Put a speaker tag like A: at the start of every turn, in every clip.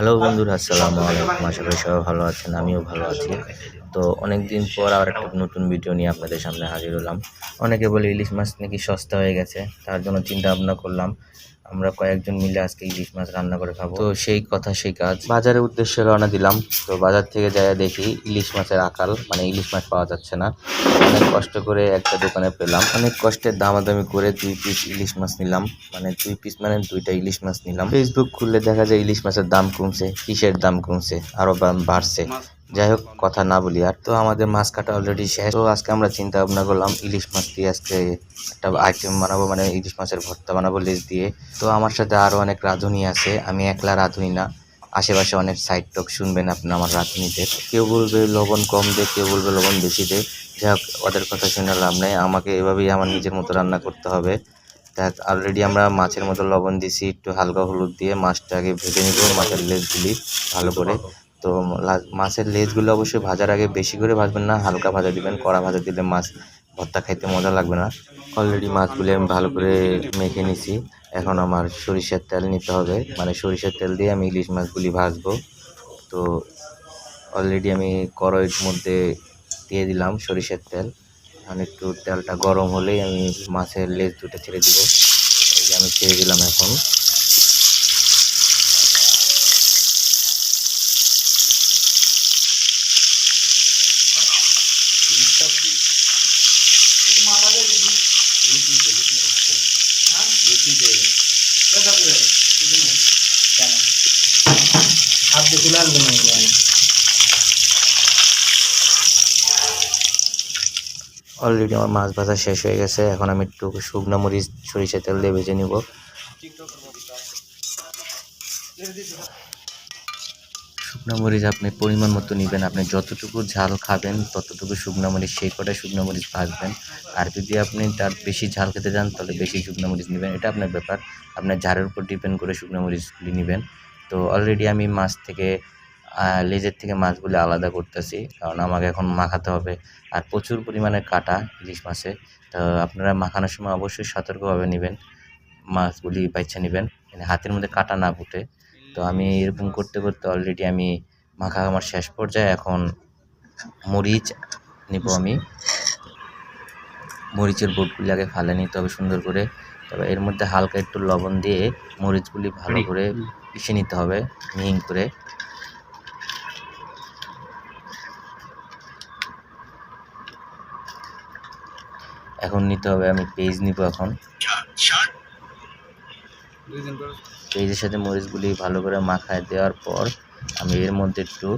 A: Hello বন্ধুরা, আসসালামু আলাইকুম। আশা করি সবাই ভালো আছেন, আমিও ভালো আছি। তো অনেক দিন পর আবার একটা নতুন ভিডিও নিয়ে আপনাদের সামনে হাজির হলাম। অনেকে বলে ইলিশ মাছ নাকি সস্তা হয়ে গেছে, তার জন্য চিন্তা ভাবনা করলাম। আমরা কয়েকজন মিলে আজকে ইলিশ মাছ রান্না করে খাব। তো সেই কথা সেই কাজ। বাজারের উদ্দেশ্যে রওনা দিলাম। তো বাজার থেকে যাই দেখি ইলিশ মাছের আকাল মানে ইলিশ মাছ পাওয়া যাচ্ছে না। অনেক কষ্ট করে একটা দোকানে পেলাম। অনেক কষ্টের দামাদামি করে দুই পিস ইলিশ মাছ নিলাম। মানে দুই পিস মানে দুইটা ইলিশ মাছ নিলাম। ফেসবুক খুললে দেখা যায় ইলিশ মাছের দাম কমছে কিসের দাম কমছে আরও দাম বাড়ছে। যাই হোক কথা না বলি। আর তো আমাদের মাছ কাটা অলরেডি শেষ। তো আজকে আমরা চিন্তা ভাবনা করলাম, ইলিশ মাছ দিয়ে আজকে একটা আইটেম বানাবো মানে ইলিশ মাছের ভর্তা বানাবো লেজ দিয়ে। তো আমার সাথে আরও অনেক রাঁধুনি আছে। আমি একলা রাঁধুনি না। আশেপাশে অনেক সাইড টক শুনবেন আপনি আমার রাঁধুনিতে কেউ বলবে লবণ কম দে, কেউ বলবে লবণ বেশি দে। যাই হোক ওদের কথা শুনে লাভ নেই। আমাকে এভাবেই আমার নিজের মতো রান্না করতে হবে। দেখ অলরেডি আমরা মাছের মতো লবণ দিছি, একটু হালকা হলুদ দিয়ে মাছটা আগে ভেজে নিব, মাছের লেজগুলি ভালো করে। তো মাছের লেজগুলো অবশ্যই ভাজার আগে বেশি করে ভাজবেন না, হালকা ভাজা দিবেন, কড়া ভাজা দিলে মাছ ভর্তা খাইতে মজা লাগবে না। অলরেডি মাছগুলি আমি ভালো করে মেখে নিছি। এখন আমার সরিষার তেল নিতে হবে। মানে সরিষার তেল দিয়ে আমি ইলিশ মাছগুলি ভাজবো। তো অলরেডি আমি কড়াইয়ের মধ্যে দিয়ে দিলাম সরিষার তেল। এখন একটু তেলটা গরম হলেই আমি মাছের লেজ দুটো ছেড়ে দিব। এই যে আমি ছেড়ে দিলাম এখন। অলরেডি আমার মাছ ভাজা শেষ হয়ে গেছে। এখন আমি একটু শুকনো মরিচ সরিষা তেল দিয়ে ভেজে নিব। শুকনো মরিচ আপনি পরিমাণ মতো নেবেন, আপনি যতটুকু ঝাল খাবেন, ততটুকু শুকনো মরিচ সেই কটা শুকনো মরিচ ভাজবেন। আর যদি আপনি তার বেশি ঝাল খেতে চান, তাহলে বেশি শুকনো মরিচ নেবেন। এটা আপনার ব্যাপার। আপনার ঝালের উপর ডিপেন্ড করে শুকনো মরিচগুলি নেবেন। তো অলরেডি আমি মাছ থেকে লেজের থেকে মাছগুলি আলাদা করতেছি, কারণ আমাকে এখন মাখাতে হবে। আর প্রচুর পরিমাণে কাটা ইলিশ মাছে। তো আপনারা মাখানোর সময় অবশ্যই সতর্কভাবে নেবেন, মাছগুলি বাচ্চা নেবেন। মানে হাতের মধ্যে কাটা না ফুটে। তো আমি এরকম করতে করতে অলরেডি আমি মাখা আমার শেষ পর্যায়ে এখন মরিচ নিব আমি। মরিচের বোটগুলি আগে ফালে নিতে হবে সুন্দর করে। তবে এর মধ্যে হালকা একটু লবণ দিয়ে মরিচগুলি ভালো করে পিষে নিতে হবে মিহিন করে। এখন নিতে হবে আমি পেঁয়াজ নিব এখন। পেঁয়াজের সাথে মরিচগুলি ভালো করে মাখায় দেওয়ার পর আমি এর মধ্যে একটু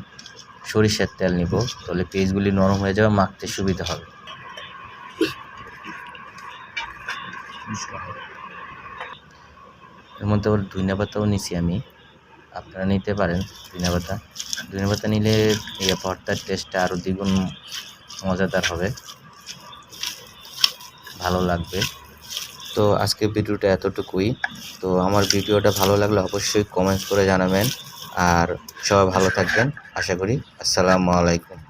A: সরিষার তেল নিব। তাহলে পেঁয়াজগুলি নরম হয়ে যাবে, মাখতে সুবিধা হবে। এর মধ্যে আবার ধনিয়া পাতাও নিছি আমি। আপনারা নিতে পারেন ধনিয়া পাতা। ধনিয়া পাতা নিলে এই ভর্তার টেস্টটা আরও দ্বিগুণ মজাদার হবে। ভালো লাগবে। তো আজকে ভিডিওটা এতটুকুই। তো আমার ভিডিওটা ভালো লাগলে অবশ্যই কমেন্টস করে জানাবেন। আর সবাই ভালো থাকবেন। আশা করি। আসসালামু আলাইকুম।